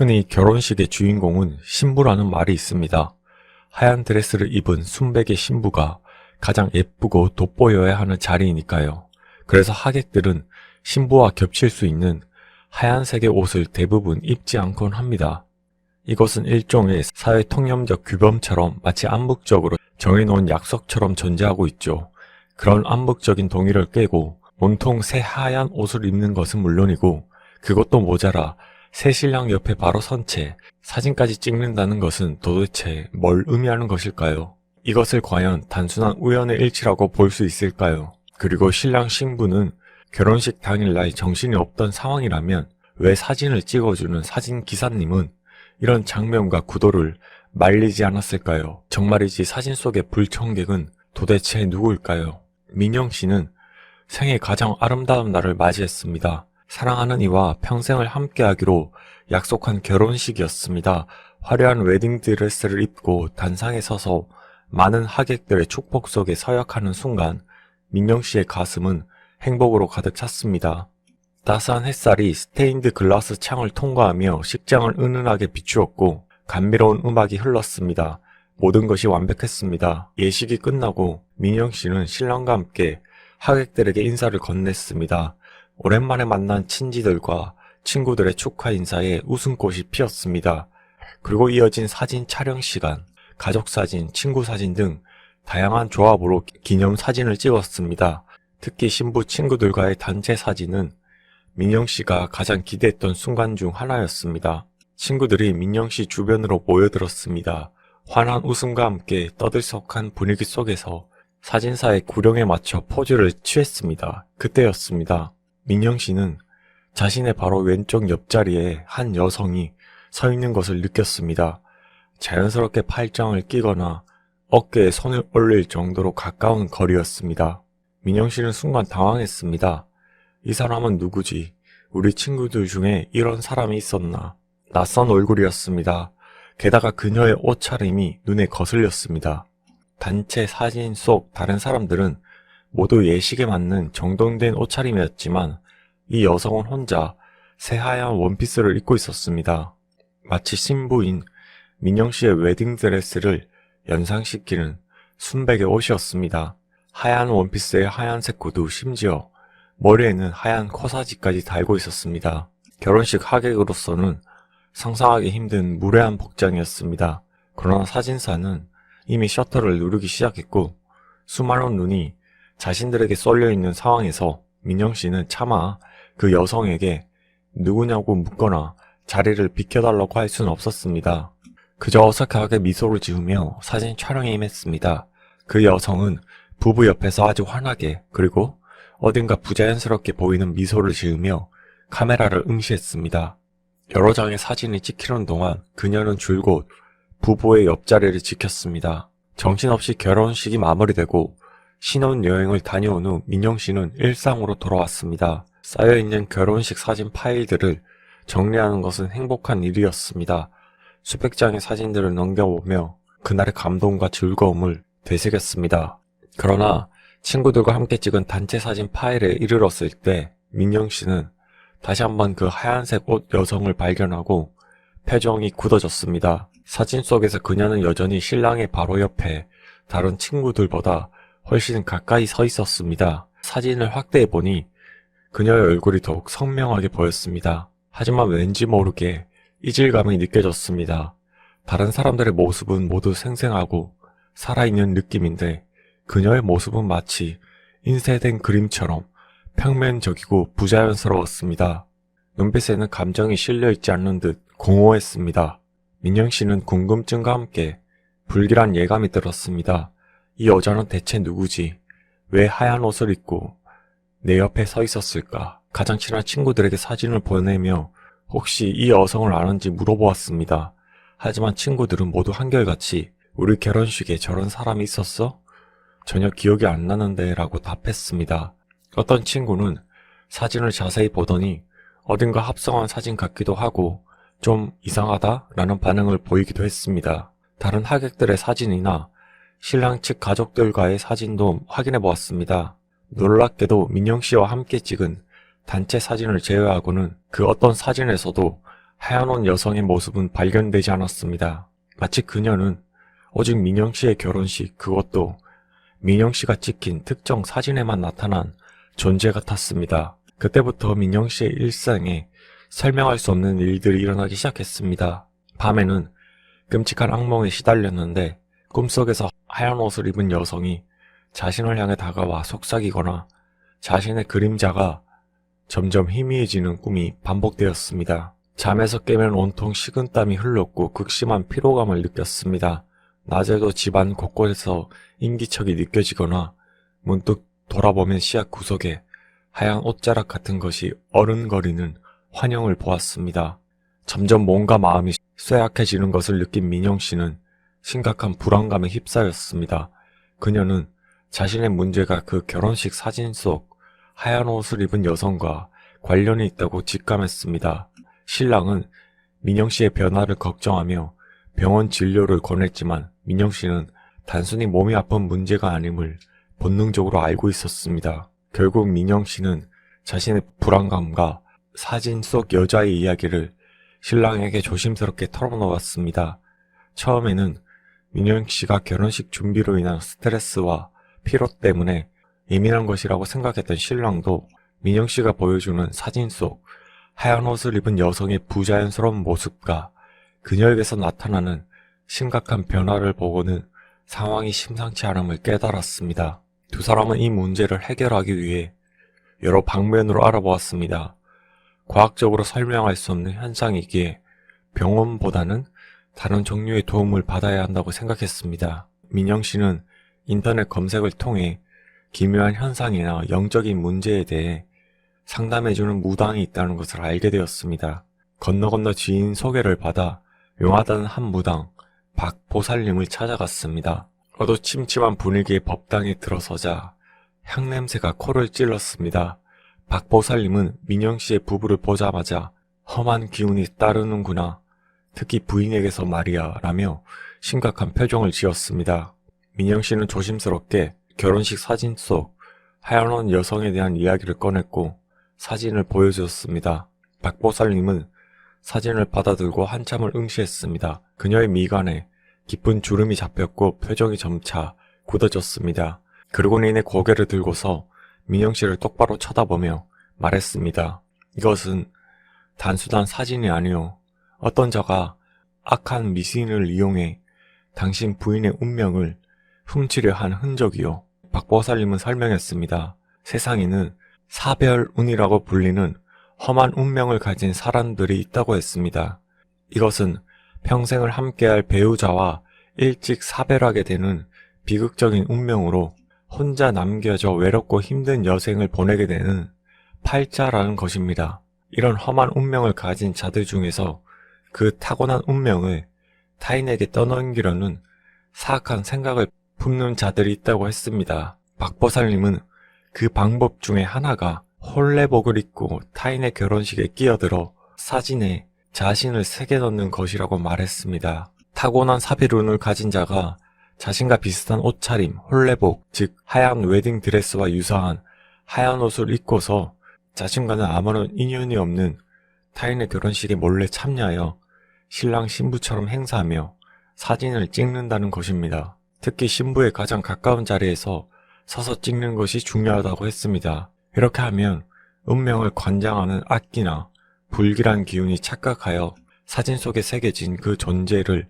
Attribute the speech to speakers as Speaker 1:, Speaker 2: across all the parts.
Speaker 1: 흔히 결혼식의 주인공은 신부라는 말이 있습니다. 하얀 드레스를 입은 순백의 신부가 가장 예쁘고 돋보여야 하는 자리이니까요. 그래서 하객들은 신부와 겹칠 수 있는 하얀색의 옷을 대부분 입지 않곤 합니다. 이것은 일종의 사회 통념적 규범처럼 마치 암묵적으로 정해놓은 약속처럼 존재하고 있죠. 그런 암묵적인 동의를 깨고 온통 새 하얀 옷을 입는 것은 물론이고 그것도 모자라 새 신랑 옆에 바로 선 채 사진까지 찍는다는 것은 도대체 뭘 의미하는 것일까요? 이것을 과연 단순한 우연의 일치라고 볼 수 있을까요? 그리고 신랑 신부는 결혼식 당일날 정신이 없던 상황이라면 왜 사진을 찍어주는 사진 기사님은 이런 장면과 구도를 말리지 않았을까요? 정말이지 사진 속의 불청객은 도대체 누구일까요? 민영 씨는 생애 가장 아름다운 날을 맞이했습니다. 사랑하는 이와 평생을 함께하기로 약속한 결혼식이었습니다. 화려한 웨딩드레스를 입고 단상에 서서 많은 하객들의 축복 속에 서약하는 순간 민영 씨의 가슴은 행복으로 가득 찼습니다. 따스한 햇살이 스테인드 글라스 창을 통과하며 식장을 은은하게 비추었고 감미로운 음악이 흘렀습니다. 모든 것이 완벽했습니다. 예식이 끝나고 민영 씨는 신랑과 함께 하객들에게 인사를 건넸습니다. 오랜만에 만난 친지들과 친구들의 축하 인사에 웃음꽃이 피었습니다. 그리고 이어진 사진 촬영 시간, 가족 사진, 친구 사진 등 다양한 조합으로 기념 사진을 찍었습니다. 특히 신부 친구들과의 단체 사진은 민영 씨가 가장 기대했던 순간 중 하나였습니다. 친구들이 민영 씨 주변으로 모여들었습니다. 환한 웃음과 함께 떠들썩한 분위기 속에서 사진사의 구령에 맞춰 포즈를 취했습니다. 그때였습니다. 민영 씨는 자신의 바로 왼쪽 옆자리에 한 여성이 서 있는 것을 느꼈습니다. 자연스럽게 팔짱을 끼거나 어깨에 손을 올릴 정도로 가까운 거리였습니다. 민영 씨는 순간 당황했습니다. 이 사람은 누구지? 우리 친구들 중에 이런 사람이 있었나? 낯선 얼굴이었습니다. 게다가 그녀의 옷차림이 눈에 거슬렸습니다. 단체 사진 속 다른 사람들은 모두 예식에 맞는 정돈된 옷차림이었지만 이 여성은 혼자 새하얀 원피스를 입고 있었습니다. 마치 신부인 민영 씨의 웨딩드레스를 연상시키는 순백의 옷이었습니다. 하얀 원피스에 하얀색 구두 심지어 머리에는 하얀 코사지까지 달고 있었습니다. 결혼식 하객으로서는 상상하기 힘든 무례한 복장이었습니다. 그러나 사진사는 이미 셔터를 누르기 시작했고 수많은 눈이 자신들에게 쏠려 있는 상황에서 민영 씨는 차마 그 여성에게 누구냐고 묻거나 자리를 비켜달라고 할 수는 없었습니다. 그저 어색하게 미소를 지으며 사진 촬영에 임했습니다. 그 여성은 부부 옆에서 아주 환하게 그리고 어딘가 부자연스럽게 보이는 미소를 지으며 카메라를 응시했습니다. 여러 장의 사진이 찍히는 동안 그녀는 줄곧 부부의 옆자리를 지켰습니다. 정신없이 결혼식이 마무리되고 신혼여행을 다녀온 후 민영 씨는 일상으로 돌아왔습니다. 쌓여있는 결혼식 사진 파일들을 정리하는 것은 행복한 일이었습니다. 수백 장의 사진들을 넘겨보며 그날의 감동과 즐거움을 되새겼습니다. 그러나 친구들과 함께 찍은 단체 사진 파일에 이르렀을 때 민영 씨는 다시 한번 그 하얀색 옷 여성을 발견하고 표정이 굳어졌습니다. 사진 속에서 그녀는 여전히 신랑의 바로 옆에 다른 친구들보다 훨씬 가까이 서 있었습니다. 사진을 확대해 보니 그녀의 얼굴이 더욱 선명하게 보였습니다. 하지만 왠지 모르게 이질감이 느껴졌습니다. 다른 사람들의 모습은 모두 생생하고 살아있는 느낌인데 그녀의 모습은 마치 인쇄된 그림처럼 평면적이고 부자연스러웠습니다. 눈빛에는 감정이 실려있지 않는 듯 공허했습니다. 민영 씨는 궁금증과 함께 불길한 예감이 들었습니다. 이 여자는 대체 누구지? 왜 하얀 옷을 입고 내 옆에 서 있었을까? 가장 친한 친구들에게 사진을 보내며 혹시 이 여성을 아는지 물어보았습니다. 하지만 친구들은 모두 한결같이 우리 결혼식에 저런 사람이 있었어? 전혀 기억이 안 나는데 라고 답했습니다. 어떤 친구는 사진을 자세히 보더니 어딘가 합성한 사진 같기도 하고 좀 이상하다 라는 반응을 보이기도 했습니다. 다른 하객들의 사진이나 신랑 측 가족들과의 사진도 확인해 보았습니다. 놀랍게도 민영 씨와 함께 찍은 단체 사진을 제외하고는 그 어떤 사진에서도 하얀 옷 여성의 모습은 발견되지 않았습니다. 마치 그녀는 오직 민영 씨의 결혼식 그것도 민영 씨가 찍힌 특정 사진에만 나타난 존재 같았습니다. 그때부터 민영 씨의 일상에 설명할 수 없는 일들이 일어나기 시작했습니다. 밤에는 끔찍한 악몽에 시달렸는데 꿈속에서 하얀 옷을 입은 여성이 자신을 향해 다가와 속삭이거나 자신의 그림자가 점점 희미해지는 꿈이 반복되었습니다. 잠에서 깨면 온통 식은땀이 흘렀고 극심한 피로감을 느꼈습니다. 낮에도 집안 곳곳에서 인기척이 느껴지거나 문득 돌아보면 시약 구석에 하얀 옷자락 같은 것이 어른거리는 환영을 보았습니다. 점점 몸과 마음이 쇠약해지는 것을 느낀 민영 씨는 심각한 불안감에 휩싸였습니다. 그녀는 자신의 문제가 그 결혼식 사진 속 하얀 옷을 입은 여성과 관련이 있다고 직감했습니다. 신랑은 민영 씨의 변화를 걱정하며 병원 진료를 권했지만 민영 씨는 단순히 몸이 아픈 문제가 아님을 본능적으로 알고 있었습니다. 결국 민영 씨는 자신의 불안감과 사진 속 여자의 이야기를 신랑에게 조심스럽게 털어놓았습니다. 처음에는 민영 씨가 결혼식 준비로 인한 스트레스와 피로 때문에 예민한 것이라고 생각했던 신랑도 민영 씨가 보여주는 사진 속 하얀 옷을 입은 여성의 부자연스러운 모습과 그녀에게서 나타나는 심각한 변화를 보고는 상황이 심상치 않음을 깨달았습니다. 두 사람은 이 문제를 해결하기 위해 여러 방면으로 알아보았습니다. 과학적으로 설명할 수 없는 현상이기에 병원보다는 다른 종류의 도움을 받아야 한다고 생각했습니다. 민영 씨는 인터넷 검색을 통해 기묘한 현상이나 영적인 문제에 대해 상담해주는 무당이 있다는 것을 알게 되었습니다. 건너 건너 지인 소개를 받아 용하다는 한 무당, 박보살님을 찾아갔습니다. 어두침침한 분위기의 법당에 들어서자 향냄새가 코를 찔렀습니다. 박보살님은 민영 씨의 부부를 보자마자 험한 기운이 따르는구나. 특히 부인에게서 말이야. 라며 심각한 표정을 지었습니다. 민영 씨는 조심스럽게 결혼식 사진 속 하얀 옷 여성에 대한 이야기를 꺼냈고 사진을 보여주었습니다. 박보살님은 사진을 받아들고 한참을 응시했습니다. 그녀의 미간에 깊은 주름이 잡혔고 표정이 점차 굳어졌습니다. 그러고 이내 고개를 들고서 민영 씨를 똑바로 쳐다보며 말했습니다. 이것은 단순한 사진이 아니오. 어떤 자가 악한 미신을 이용해 당신 부인의 운명을 훔치려 한 흔적이요. 박보살님은 설명했습니다. 세상에는 사별운이라고 불리는 험한 운명을 가진 사람들이 있다고 했습니다. 이것은 평생을 함께할 배우자와 일찍 사별하게 되는 비극적인 운명으로 혼자 남겨져 외롭고 힘든 여생을 보내게 되는 팔자라는 것입니다. 이런 험한 운명을 가진 자들 중에서 그 타고난 운명을 타인에게 떠넘기려는 사악한 생각을 품는 자들이 있다고 했습니다. 박보살님은 그 방법 중에 하나가 홀레복을 입고 타인의 결혼식에 끼어들어 사진에 자신을 새겨 넣는 것이라고 말했습니다. 타고난 사비룬을 가진 자가 자신과 비슷한 옷차림, 홀레복, 즉 하얀 웨딩 드레스와 유사한 하얀 옷을 입고서 자신과는 아무런 인연이 없는 타인의 결혼식에 몰래 참여하여 신랑 신부처럼 행사하며 사진을 찍는다는 것입니다. 특히 신부의 가장 가까운 자리에서 서서 찍는 것이 중요하다고 했습니다. 이렇게 하면 운명을 관장하는 악기나 불길한 기운이 착각하여 사진 속에 새겨진 그 존재를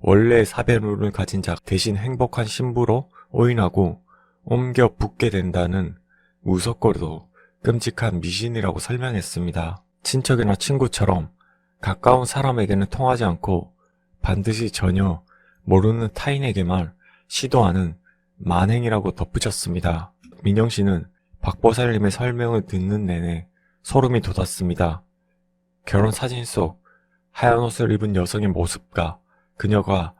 Speaker 1: 원래의 사변운을 가진 자 대신 행복한 신부로 오인하고 옮겨 붙게 된다는 무섭고도 끔찍한 미신이라고 설명했습니다. 친척이나 친구처럼 가까운 사람에게는 통하지 않고 반드시 전혀 모르는 타인에게만 시도하는 만행이라고 덧붙였습니다. 민영 씨는 박보살님의 설명을 듣는 내내 소름이 돋았습니다. 결혼 사진 속 하얀 옷을 입은 여성의 모습과 그녀가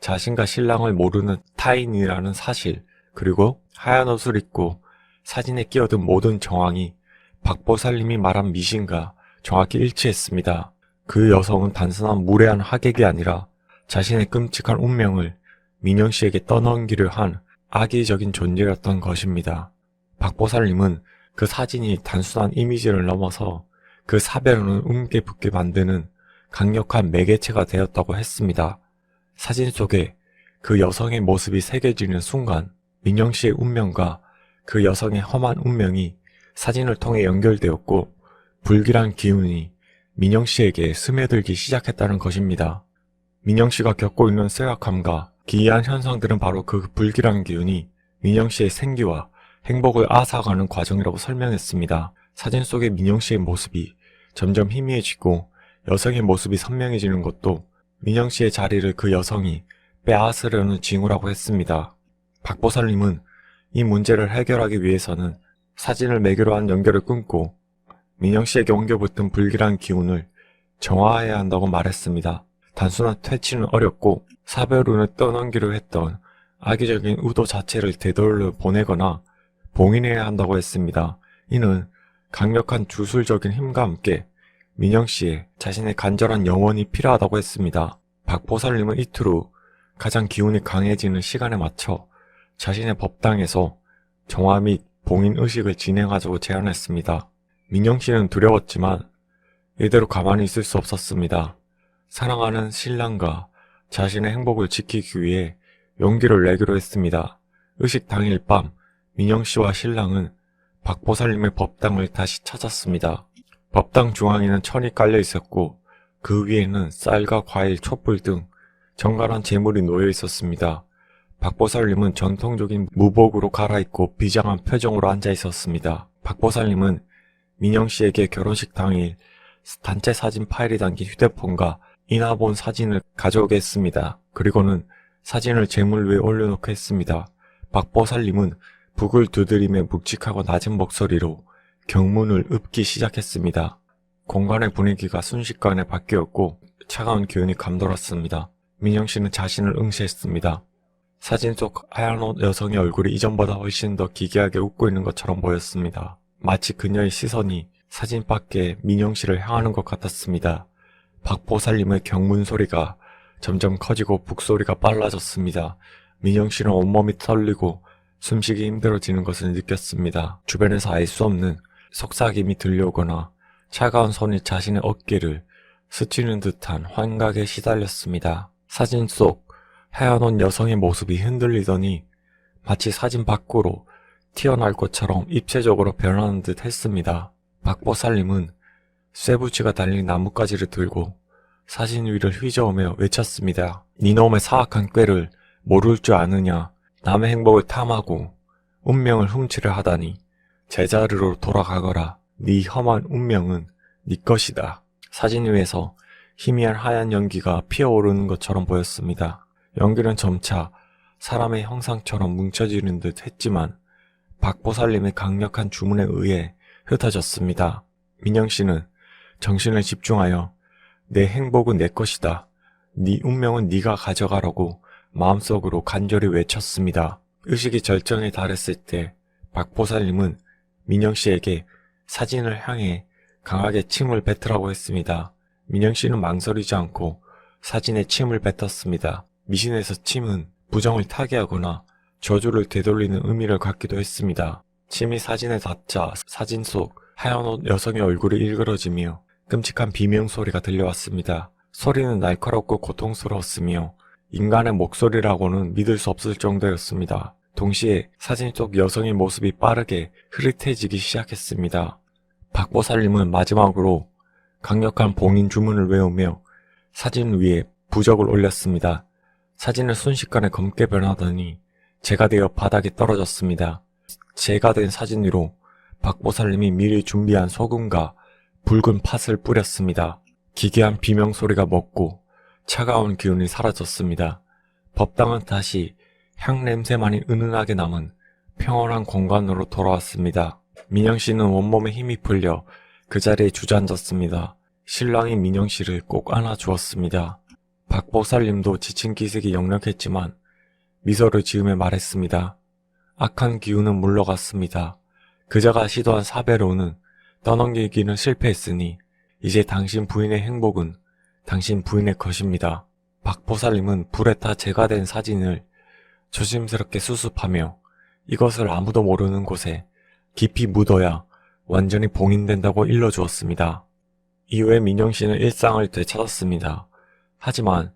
Speaker 1: 자신과 신랑을 모르는 타인이라는 사실, 그리고 하얀 옷을 입고 사진에 끼어든 모든 정황이 박보살님이 말한 미신과 정확히 일치했습니다. 그 여성은 단순한 무례한 하객이 아니라 자신의 끔찍한 운명을 민영 씨에게 떠넘기려 한 악의적인 존재였던 것입니다. 박보살님은 그 사진이 단순한 이미지를 넘어서 그 사별을 움게 붙게 만드는 강력한 매개체가 되었다고 했습니다. 사진 속에 그 여성의 모습이 새겨지는 순간 민영 씨의 운명과 그 여성의 험한 운명이 사진을 통해 연결되었고 불길한 기운이 민영 씨에게 스며들기 시작했다는 것입니다. 민영 씨가 겪고 있는 쇠약함과 기이한 현상들은 바로 그 불길한 기운이 민영 씨의 생기와 행복을 앗아가는 과정이라고 설명했습니다. 사진 속의 민영 씨의 모습이 점점 희미해지고 여성의 모습이 선명해지는 것도 민영 씨의 자리를 그 여성이 빼앗으려는 징후라고 했습니다. 박보살님은 이 문제를 해결하기 위해서는 사진을 매개로 한 연결을 끊고 민영 씨에게 옮겨붙은 불길한 기운을 정화해야 한다고 말했습니다. 단순한 퇴치는 어렵고 사별운을 떠넘기려 했던 악의적인 의도 자체를 되돌려 보내거나 봉인해야 한다고 했습니다. 이는 강력한 주술적인 힘과 함께 민영 씨의 자신의 간절한 영혼이 필요하다고 했습니다. 박보살님은 이틀 후 가장 기운이 강해지는 시간에 맞춰 자신의 법당에서 정화 및 봉인 의식을 진행하자고 제안했습니다. 민영 씨는 두려웠지만 이대로 가만히 있을 수 없었습니다. 사랑하는 신랑과 자신의 행복을 지키기 위해 용기를 내기로 했습니다. 의식 당일 밤 민영 씨와 신랑은 박보살님의 법당을 다시 찾았습니다. 법당 중앙에는 천이 깔려 있었고 그 위에는 쌀과 과일, 촛불 등 정갈한 재물이 놓여 있었습니다. 박보살님은 전통적인 무복으로 갈아입고 비장한 표정으로 앉아 있었습니다. 박보살님은 민영 씨에게 결혼식 당일 단체 사진 파일이 담긴 휴대폰과 인화본 사진을 가져오게 했습니다. 그리고는 사진을 재물 위에 올려놓고 했습니다. 박보살님은 북을 두드리며 묵직하고 낮은 목소리로 경문을 읊기 시작했습니다. 공간의 분위기가 순식간에 바뀌었고 차가운 기운이 감돌았습니다. 민영 씨는 자신을 응시했습니다. 사진 속 하얀 옷 여성의 얼굴이 이전보다 훨씬 더 기괴하게 웃고 있는 것처럼 보였습니다. 마치 그녀의 시선이 사진 밖에 민영 씨를 향하는 것 같았습니다. 박보살님의 경문 소리가 점점 커지고 북소리가 빨라졌습니다. 민영 씨는 온몸이 떨리고 숨쉬기 힘들어지는 것을 느꼈습니다. 주변에서 알 수 없는 속삭임이 들려오거나 차가운 손이 자신의 어깨를 스치는 듯한 환각에 시달렸습니다. 사진 속 하얀 옷 여성의 모습이 흔들리더니 마치 사진 밖으로 튀어나올 것처럼 입체적으로 변하는 듯 했습니다. 박보살님은 쇠붙이가 달린 나뭇가지를 들고 사진 위를 휘저으며 외쳤습니다. 니놈의 사악한 꾀를 모를 줄 아느냐. 남의 행복을 탐하고 운명을 훔치려 하다니 제자리로 돌아가거라. 네 험한 운명은 네 것이다. 사진 위에서 희미한 하얀 연기가 피어오르는 것처럼 보였습니다. 연기는 점차 사람의 형상처럼 뭉쳐지는 듯 했지만 박보살님의 강력한 주문에 의해 흩어졌습니다. 민영 씨는 정신을 집중하여 내 행복은 내 것이다. 네 운명은 네가 가져가라고 마음속으로 간절히 외쳤습니다. 의식이 절정에 달했을 때 박보살님은 민영 씨에게 사진을 향해 강하게 침을 뱉으라고 했습니다. 민영 씨는 망설이지 않고 사진에 침을 뱉었습니다. 미신에서 침은 부정을 타개하거나 저주를 되돌리는 의미를 갖기도 했습니다. 침이 사진에 닿자 사진 속 하얀 옷 여성의 얼굴이 일그러지며 끔찍한 비명 소리가 들려왔습니다. 소리는 날카롭고 고통스러웠으며 인간의 목소리라고는 믿을 수 없을 정도였습니다. 동시에 사진 속 여성의 모습이 빠르게 흐릿해지기 시작했습니다. 박보살님은 마지막으로 강력한 봉인 주문을 외우며 사진 위에 부적을 올렸습니다. 사진을 순식간에 검게 변하더니 제가 되어 바닥에 떨어졌습니다. 제가 된 사진 위로 박보살님이 미리 준비한 소금과 붉은 팥을 뿌렸습니다. 기괴한 비명 소리가 먹고 차가운 기운이 사라졌습니다. 법당은 다시 향 냄새만이 은은하게 남은 평온한 공간으로 돌아왔습니다. 민영 씨는 온몸에 힘이 풀려 그 자리에 주저앉았습니다. 신랑이 민영 씨를 꼭 안아주었습니다. 박보살님도 지친 기색이 역력했지만 미소를 지으며 말했습니다. 악한 기운은 물러갔습니다. 그자가 시도한 사배로는 떠넘기기는 실패했으니 이제 당신 부인의 행복은 당신 부인의 것입니다. 박보살님은 불에 타 재가 된 사진을 조심스럽게 수습하며 이것을 아무도 모르는 곳에 깊이 묻어야 완전히 봉인된다고 일러주었습니다. 이후에 민영 씨는 일상을 되찾았습니다. 하지만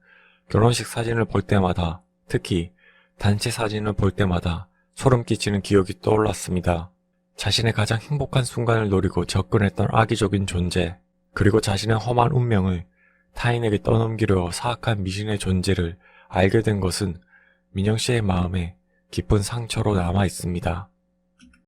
Speaker 1: 결혼식 사진을 볼 때마다, 특히 단체 사진을 볼 때마다 소름 끼치는 기억이 떠올랐습니다. 자신의 가장 행복한 순간을 노리고 접근했던 악의적인 존재, 그리고 자신의 험한 운명을 타인에게 떠넘기려 사악한 미신의 존재를 알게 된 것은 민영 씨의 마음에 깊은 상처로 남아 있습니다.